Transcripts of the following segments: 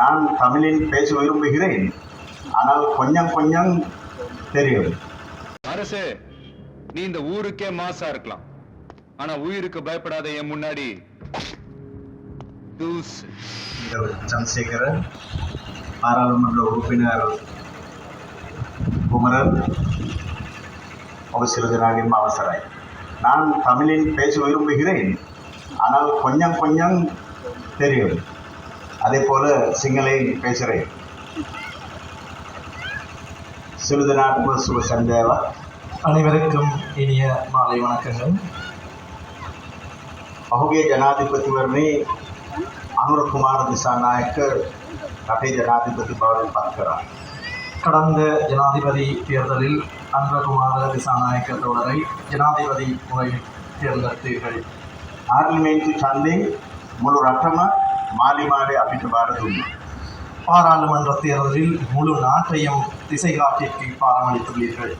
நான் தமிழில் பேச விரும்புகிறேன். ஆனால் கொஞ்சம் கொஞ்சம் தெரியும். அரசே நீ இந்த ஊருக்கே மாசா இருக்கலாம். ஆனா உயிருக்கு பயப்படாத என் முன்னாடி. சந்திரசேகரன் பாராளுமன்ற உறுப்பினர் குமரன் நாளின் அவசராய் நான் தமிழில் பேச விரும்புகிறேன். ஆனால் கொஞ்சம் கொஞ்சம் தெரியும். அதே போல சிங்களை பேசுகிறேன். சிறிது நாட்கள் சுப சந்தேவா அனைவருக்கும் இனிய மாலை வணக்கங்கள். ಅಹುಗೆ ಜನಾಧಿಪತಿವರನ್ನೇ ಅನುರಕುಮಾರ್ திசாநாயக்கர் கட்டை ஜனாதிபதி பவனில் பார்க்கிறார். கடந்த ஜனாதிபதி தேர்தலில் அனுரகுமார திசாநாயக்கர் தொடரை ஜனாதிபதி முறையில் தேர்ந்தெடுத்தீர்கள். பார்லிமெண்ட் சந்தை முழு ரட்டமாக மாலிமாடு அப்படின்னு பாரதும் பாராளுமன்ற தேர்தலில் முழு நாட்டையும் திசை காட்டிற்கு பாரமளித்துள்ளீர்கள்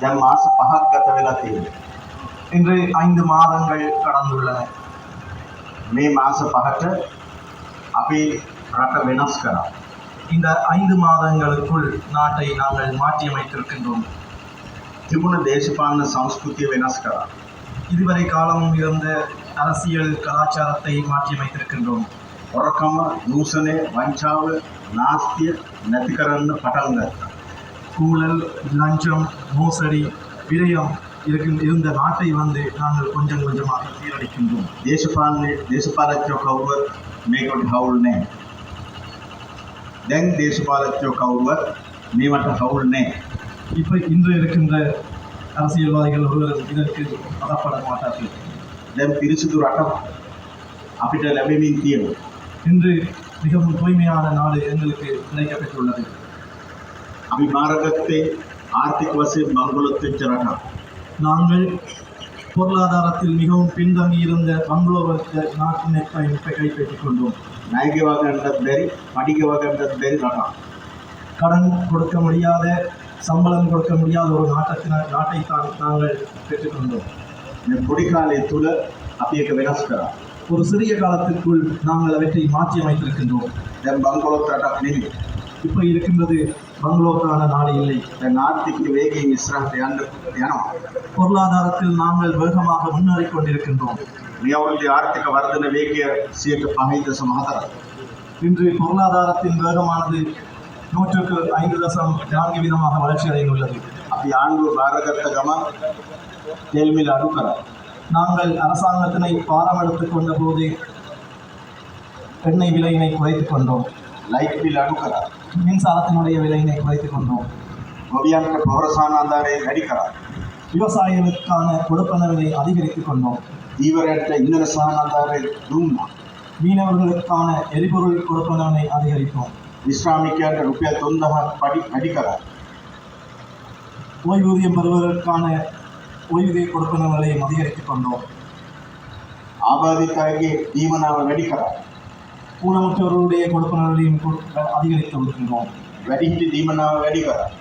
ஜன்மாச பகக்கத்த விலத்தி இன்று ஐந்து மாதங்கள் கடந்துள்ளன. மே மாச பகற்ற அப்பே ரட்ட வெனஸ்கரா இந்த ஐந்து மாதங்களுக்குள் நாட்டை நாங்கள் மாற்றியமைத்திருக்கின்றோம். திபுண தேசபான சம்ஸ்கிருதி வெனஸ்கரா இதுவரை காலம் இருந்த அரசியல் கலாச்சாரத்தை மாற்றியமைத்திருக்கின்றோம். உறக்கம் தூசணே வஞ்சாவு நாஸ்திய நதிகரன் படங்க கூழல் லஞ்சம் மோசடி விரயம் இருக்கின்ற இருந்த நாட்டை வந்து நாங்கள் கொஞ்சம் கொஞ்சமாக சீரழிக்கின்றோம். தேசபாலனை தேசபாலத்தியோ கௌவர் மேகோட் ஹவுல்னே. தென் தேசபாலத்தியோ கௌவர் மீமட்ட ஹவுல்னே. இப்போ இன்று இருக்கின்ற அரசியல்வாதிகள் ஒருவர் இதற்கு அகப்பட மாட்டார்கள். லெம் திருச்சித்தூர் அட்டம். அப்படின்ற லெபேமின் தீயம். இன்று மிகவும் தூய்மையான நாடு எங்களுக்கு கிடைக்கப்பட்டுள்ளது அபிமாரகத்தை ஆர்த்திக் வசி மங்களத்தின் சரணம் நாங்கள் பொருளாதாரத்தில் மிகவும் பின்தங்கியிருந்த பங்களோ வர்க்க நாட்டினை கைப்பற்றிக் கொண்டோம். நாயகவாக என்றது பேரி படிகவாக என்றது பேரி ரகம். கடன் கொடுக்க முடியாத சம்பளம் கொடுக்க முடியாத ஒரு நாட்டத்தின நாட்டை தான் நாங்கள் பெற்றுக்கொண்டோம் පොඩි කාලය තුල අපි ඒක වෙනස් කරා. ஒரு சிறிய காலத்திற்குள் நாங்கள் அவற்றை மாற்றி அமைத்திருக்கின்றோம் දැන් බංගලොත් රටක් නෙමෙයි. இப்போ இருக்கின்றது பங்களோக்கான நாடு இல்லை දැන් ආර්ථික වේගයෙන් ඉස්සරහට යන්න යනවා. பொருளாதாரத்தில் நாங்கள் வேகமாக முன்னேறிக் கொண்டிருக்கின்றோம் මේ අවුරුද්දේ ආර්ථික වර්ධන වේගය 5.4. இன்று பொருளாதாரத்தின் வேகமானது நூற்றுக்கு ஐந்து தசம் நான்கு வீதமாக வளர்ச்சி அடைந்துள்ளது අපි ආණ්ඩුව බාරගත්ත கேள்வி அடுக்கிறார் நாங்கள் அரசாங்கத்தினை பாரம் எடுத்துக் கொண்ட போது எண்ணெய் விலையினை குறைத்துக் கொண்டோம். லைட் பில் அடுக்கிறார் மின்சாரத்தினுடைய விலையினை குறைத்துக் கொண்டோம். ஒடியாக்க பௌரசான விவசாயிகளுக்கான கொடுப்பனவினை அதிகரித்துக் கொண்டோம். தீவிரத்த இந்திர சானந்தாரை தூம்னா மீனவர்களுக்கான எரிபொருள் கொடுப்பனவினை அதிகரித்தோம். விஸ்ராமிக்க ருப்பியா தொந்தக படி அடிக்கிறார் ஓய்வூதியம் பெறுவதற்கான ಉಳಿದಿದೆ ಕೊಡುಪನವಲಯ ಮದಿಹರಿಸಿಕೊಂಡು ஆபாதிக்காகி தீவன் அவன் வெடிக்கிறான் ஊனமுற்றவர்களுடைய கொடுப்பனர்களையும் அதிகரித்து வருகின்றோம். வெடித்து தீவன் அவன் வெடிக்கிறான்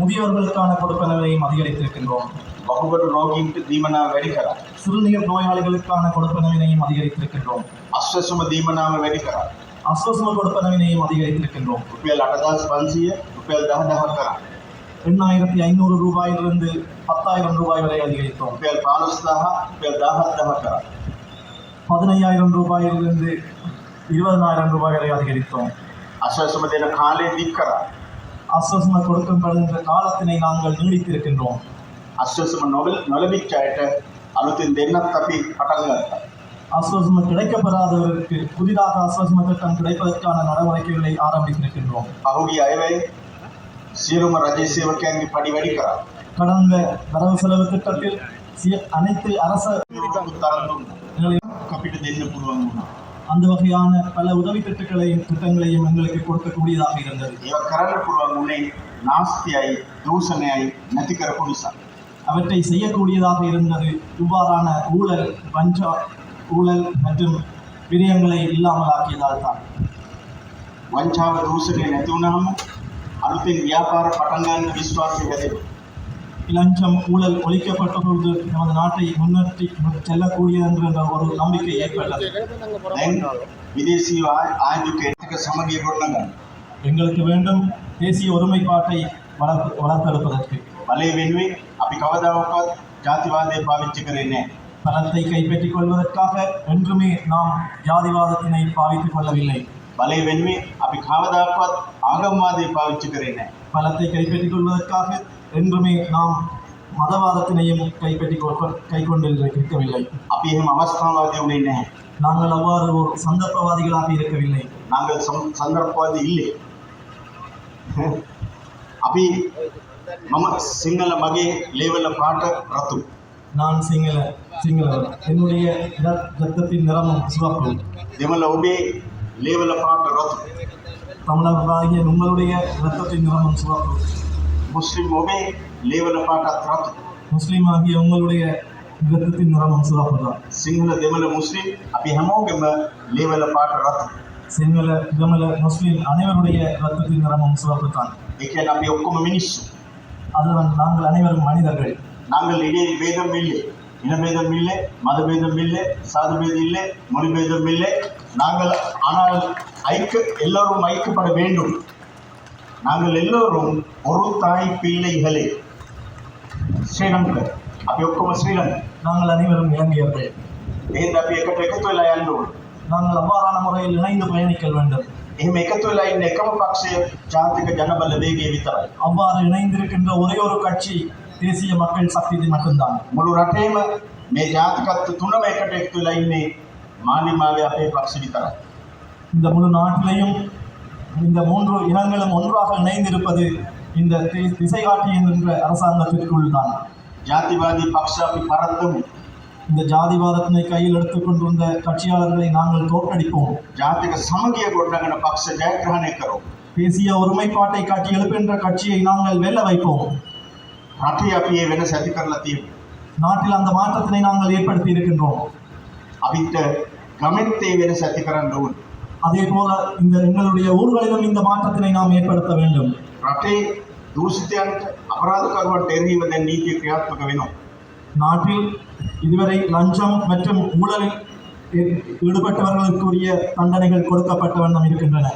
முதியவர்களுக்கான கொடுப்பனர்களையும் அதிகரித்திருக்கின்றோம். பகுபடு ரோகிக்கு தீமனாக வெடிக்கிறார் சிறுநீர் நோயாளிகளுக்கான கொடுப்பனவினையும் அதிகரித்திருக்கின்றோம். அஸ்வசும தீமனாக வெடிக்கிறார் அஸ்வசும கொடுப்பனவினையும் அதிகரித்திருக்கின்றோம். ருப்பியல் அட்டதாஸ் பன்சிய ருப்பியல் தக தகக்கிறான் எண்ணாயிரத்தி ஐநூறு ரூபாயிலிருந்து பத்தாயிரம் ரூபாய் வரை அதிகரித்தோம். பேர் காலஸ்தாக பேர் தாகத்தகக்கா பதினையாயிரம் ரூபாயிலிருந்து இருபதனாயிரம் ரூபாய் வரை அதிகரித்தோம். அஸ்வசமத்தின காலே நிற்கிறா அஸ்வசம கொடுக்கப்படுகின்ற காலத்தினை நாங்கள் நீடித்திருக்கின்றோம். அஸ்வசம நொல் நொலவிச்சாயிட்ட அழுத்தின் தென்ன தப்பி பட்டங்கள் அஸ்வசம கிடைக்கப்படாதவருக்கு புதிதாக அஸ்வசம திட்டம் கிடைப்பதற்கான நடவடிக்கைகளை ஆரம்பித்திருக்கின்றோம். அவருடைய அறிவை சீரும ரஜை சேவக்காங்கி பணி வடிக்கிறார் கடந்த வரவு செலவு திட்டத்தில் அனைத்து அரச காப்பீட்டு தென்ன பூர்வம் அந்த வகையான பல உதவி திட்டங்களையும் திட்டங்களையும் எங்களுக்கு கொடுக்கக்கூடியதாக இருந்தது. இவர் கரண்ட பூர்வங்களை நாஸ்தியாய் தூசணையாய் நத்திக்கர புனிசா அவற்றை செய்யக்கூடியதாக இருந்தது. இவ்வாறான ஊழல் பஞ்சா ஊழல் மற்றும் விடயங்களை இல்லாமல் ஆக்கியதால் தான் வஞ்சாவ தூசணை நத்துனாமல் நாட்டின் வியாபார பட்டங்கான வீசுவாக்குகிறது இலஞ்சம் ஊழல் ஒழிக்கப்பட்டபோது நமது நாட்டை முன்னேற்றி செல்லக்கூடியது என்ற ஒரு நம்பிக்கை ஏற்பட்டது. விதேசிய ஆய்வுக்கு சமகிய கொண்டனர் எங்களுக்கு வேண்டும் தேசிய ஒருமைப்பாட்டை வளர்த்து வளர்த்தெடுப்பதற்கு. வலைவென்மை அப்படி கவதாவப்பா ஜாதிவாதை பாவிச்சுக்கிறேனே. பலத்தை கைப்பற்றிக் கொள்வதற்காக என்றுமே நாம் ஜாதிவாதத்தினை பாவித்துக் கொள்ளவில்லை. வலை வெண்மை அப்படி காவதாப்பாத் ஆகமாதை பாவிச்சுக்கிறேனே. பலத்தை கைப்பற்றிக் கொள்வதற்காக என்றுமே நாம் மதவாதத்தினையும் கைப்பற்றி கை கொண்டிருக்கவில்லை அப்ப ஏன் அவஸ்தாவாதி உடையனே. நாங்கள் அவ்வாறு ஒரு சந்தர்ப்பவாதிகளாக இருக்கவில்லை. நாங்கள் சந்தர்ப்பவாதி இல்லை. அப்படி மம சிங்கள மகே லேவல பாட்ட ரத்தும். நான் சிங்கள சிங்கள என்னுடைய ரத்தத்தின் நிறமும் சிவப்பு. இவங்கள ஒபே தமிழர்களாகிய உங்களுடைய இரத்தத்தின் நிறமும் சிவப்பு මුස්ලිම් ඔබේ ලේවල පාටත් රතු. முஸ்லீம் ஆகிய உங்களுடைய இரத்தத்தின் நிறமும் சிவப்பு தான் සිංහල දෙමළ මුස්ලිම් අපි හැමෝගෙම ලේවල පාට රතු. சிங்கள தமிழ முஸ்லீம் அனைவருடைய இரத்தத்தின் நிறமும் சிவப்பு தான் ඒ කියන්නේ අපි ඔක්කොම මිනිස්සු. அதுதான் நாங்கள் அனைவரும் மனிதர்கள் நாங்கள் இடையே பேதம் இல்லை இனபேதம் இல்லை மதபேதம் இல்லை சாதி பேதம் இல்லை மொழி பேதம் இல்லை நாங்கள் ஆனால் ஐக்க எல்லோரும் ஐக்கப்பட வேண்டும் நாங்கள் எல்லோரும் ஒரு தாய் பிள்ளைகளே ஸ்ரீலங்கா අපි ඔක්කොම ශ්‍රීලංක நாங்கள் அனைவரும் இலங்கையர்கள் එහෙනම් අපි එකට එකතු වෙලා යන්න ඕනේ. நாங்கள் அவ்வாறான முறையில் இணைந்து பயணிக்க வேண்டும் එහෙම එකතු වෙලා ඉන්න එකම පක්ෂය ජාතික ජනබල වේගය විතරයි. அவ்வாறு இணைந்திருக்கின்ற ஒரே ஒரு கட்சி தேசிய மக்கள் சக்தி மட்டும்தான் මුළු රටේම මේ ජාතිකත්ව තුනම එකට එකතු වෙලා ඉන්නේ මාලිමාවේ අපේ පක්ෂ විතරයි. இந்த முழு நாட்டிலையும் இந்த மூன்று இனங்களும் ஒன்றாக இணைந்திருப்பது இந்த தி- திசை காட்டி என்கின்ற அரசாங்கத்திற்குள் தான் ජාතිවාදී පක්ෂ අපි පරද්දමු. இந்த ஜாதிவாதத்தினை கையில் எடுத்துக்கொண்டிருந்த கட்சியாளர்களை நாங்கள் தோற்கடிப்போம் ජාතික සමගිය ගොඩනගන පක්ෂ ජයග්‍රහණය කරමු. தேசிய ஒருமைப்பாட்டை காட்டி எழுப்புகின்ற கட்சியை நாங்கள் வெல்ல வைப்போம் රටේ අපි ඒ වෙනස ඇති කරලා තියෙනවා. நாட்டில் அந்த மாற்றத்தினை நாங்கள் ஏற்படுத்தி இருக்கின்றோம் අපිට ගමෙත් ඒ වෙනස ඇති කරන්න ඕන. அதே போல இந்த எங்களுடைய ஊர்களிலும் இந்த மாற்றத்தினை நாம் ஏற்படுத்த வேண்டும் රටේ දූෂිතයන්ට අපරාධකරුවන්ට එරෙහිව දැන් නීතිය ක්‍රියාත්මක වෙනවා. நாட்டில் இதுவரை லஞ்சம் மற்றும் ஊழலில் ஈ- ஈடுபட்டவர்களுக்குரிய தண்டனைகள் கொடுக்கப்பட்ட வண்ணம் இருக்கின்றன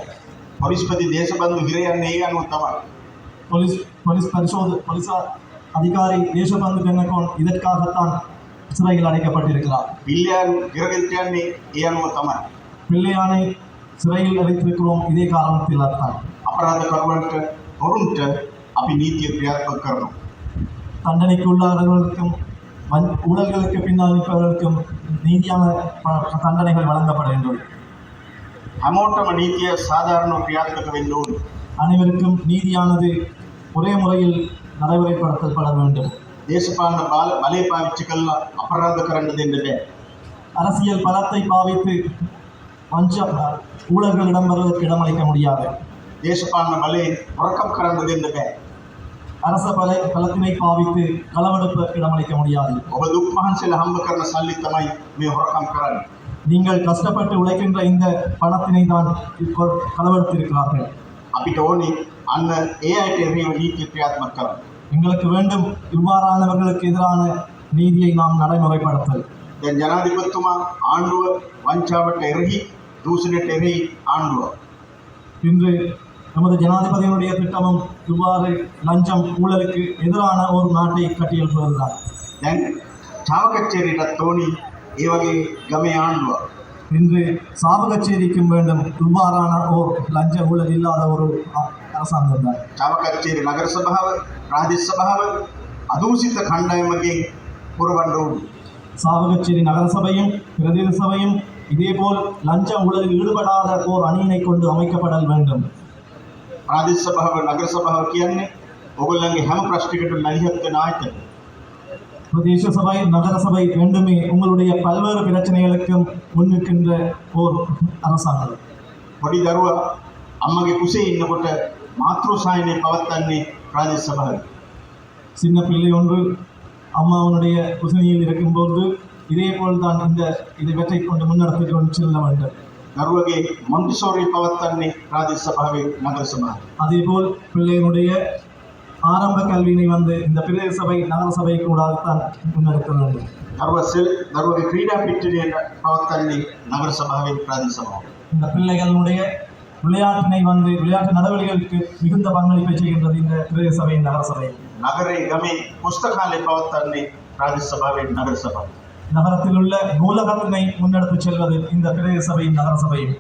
පොලිස්පති දේශබන්ධු හිර යන්නේ ඒ අනුව තමයි. போலீஸ் போலீஸ் பரிசோத போலீசார் அதிகாரி தேசபந்து பெண்ணகோன் இதற்காகத்தான் சிறையில் அடைக்கப்பட்டிருக்கிறார். பிள்ளையான் கிரகத்தியான் ஏன் தமன்? பிள்ளையானை சிறையில் அடைத்திருக்கிறோம் இதே காரணத்தில் தான் அபராத கருவன்ட்டு பொருள்ட்டு அப்படி நீத்திய பிரயாத்மக்கரணும் தண்டனைக்கு உள்ளாதவர்களுக்கும் ஊழல்களுக்கு பின்னால் நிற்பவர்களுக்கும் நீதியான தண்டனைகள் வழங்கப்பட வேண்டும். அமோட்டம நீதிய சாதாரண பிரயாத்மக வேண்டும். அனைவருக்கும் நீதியானது ஒரே முறையில் நடைமுறைப்படுத்தப்பட வேண்டும் දේශපාලන බාල බලය පාවිච්චි කළා අපරාධ කරන්න දෙන්න බෑ. அரசியல் பலத்தை பாவித்து வஞ்ச ஊழல்களிடம் வருவதற்கு இடமளிக்க முடியாது දේශපාලන බලයෙන් හොරකම් කරන්න දෙන්න බෑ. அரச பல பலத்தினை பாவித்து களவெடுப்பதற்கு இடமளிக்க முடியாது ඔබ දුක් මහන්සියලා හම්බ කරන සල්ලි තමයි මේ හොරකම් කරන්නේ. நீங்கள் கஷ்டப்பட்டு உழைக்கின்ற இந்த பணத்தினை தான் இப்போ களவெடுத்திருக்கிறார்கள் අපිට ඕනේ අන්න ඒ අයට එරෙහිව නීතිය ක්‍රියාත්මක කරන්න. எங்களுக்கு வேண்டும் இவ்வாறானவர்களுக்கு எதிரான நீதியை நாம் நடைமுறைப்படுத்தல் දැන් ජනාධිපතිතුමා ආණ්ඩුව වංචාවට එරෙහි දූෂණයට එරෙහි ආණ්ඩුව. இன்று நமது ஜனாதிபதியினுடைய திட்டமும் இவ்வாறு லஞ்சம் ஊழலுக்கு எதிரான ஒரு நாட்டை கட்டியெழுப்புவதுதான் දැන් චාවකච්චේරියටත් ඕනි ඒ වගේ ගමේ ආණ්ඩුව. இன்று சாவு கச்சேரிக்கும் வேண்டும் இவ்வாறான ஓர் லஞ்ச ஊழல் இல்லாத ஒரு அ- அரசாங்கம் தான் චාවකච්චේරි නගර සභාව ප්‍රාදේශ සභාව අදූෂිත කණ්ඩායමකින් පුරවන්න ඕනි. சாவகச்சேரி நகரசபையும் பிரதேச சபையும் இதேபோல் லஞ்ச ஊழலில் ஈடுபடாத ஓர் அணியினை கொண்டு அமைக்கப்படல் வேண்டும் ප්‍රාදේශ සභාව නගර සභාව කියන්නේ ඔගොල්ලන්ගේ හැම ප්‍රශ්නයකටම මැදිහත් වෙන ආයතන. பிரதேச சபை நகர சபை ரெண்டுமே உங்களுடைய பல்வேறு பிரச்சனைகளுக்கும் முன்னிற்கின்ற ஓர் அரசாங்கம் පොඩි දරුවා අම්මගේ කුසේ ඉන්නකොට මාතෘ සායනය පවත්වන්නේ ප්‍රාදේශ සභාවේ. சின்ன பிள்ளை ஒன்று அம்மாவனுடைய குசினியில் இருக்கும்போது இதேபோல் தான் இந்த இதை கொண்டு முன்னெடுத்து கொண்டு செல்ல வேண்டும் දරුවගේ මොන්ටිසෝරි පවත්වන්නේ ප්‍රාදේශ සභාවේ නගර සභාවේ. அதேபோல் பிள்ளையினுடைய ஆரம்ப கல்வியினை வந்து இந்த பிரதேச சபை நகர சபை கூடாகத்தான் முன்னெடுக்க வேண்டும் දරුව සෙල් දරුවගේ ක්‍රීඩා පිට්ටනියට පවත්වන්නේ නගර සභාවෙන් ප්‍රාදේශ සභාව. இந்த பிள்ளைகளுடைய விளையாட்டினை வந்து விளையாட்டு நடவடிக்கைகளுக்கு மிகுந்த பங்களிப்பை செய்கின்றது இந்த பிரதேச சபையின் நகர சபை நகரை கமி புஸ்தகாலை பவத்தன்னை ராஜ்யசபாவின் நகரசபா. நகரத்தில் உள்ள நூலகத்தினை முன்னெடுத்து செல்வது இந்த பிரதேச சபையின் நகர சபையும்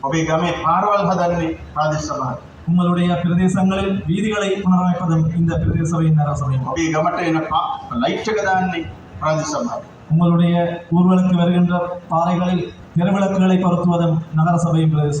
அவை கமி பார்வல்கதன்னை ராஜ்யசபா. உங்களுடைய பிரதேசங்களில் வீதிகளை புனரமைப்பதும் இந்த பிரதேச சபையின் நகர சபையும் அவை கமட்டை லைட்டகதான்னை ராஜ்யசபா. உங்களுடைய ஊர்களுக்கு வருகின்ற பாறைகளில் தெருவிளக்குகளை பருத்துவதும் நகரசபையும் பிரதேச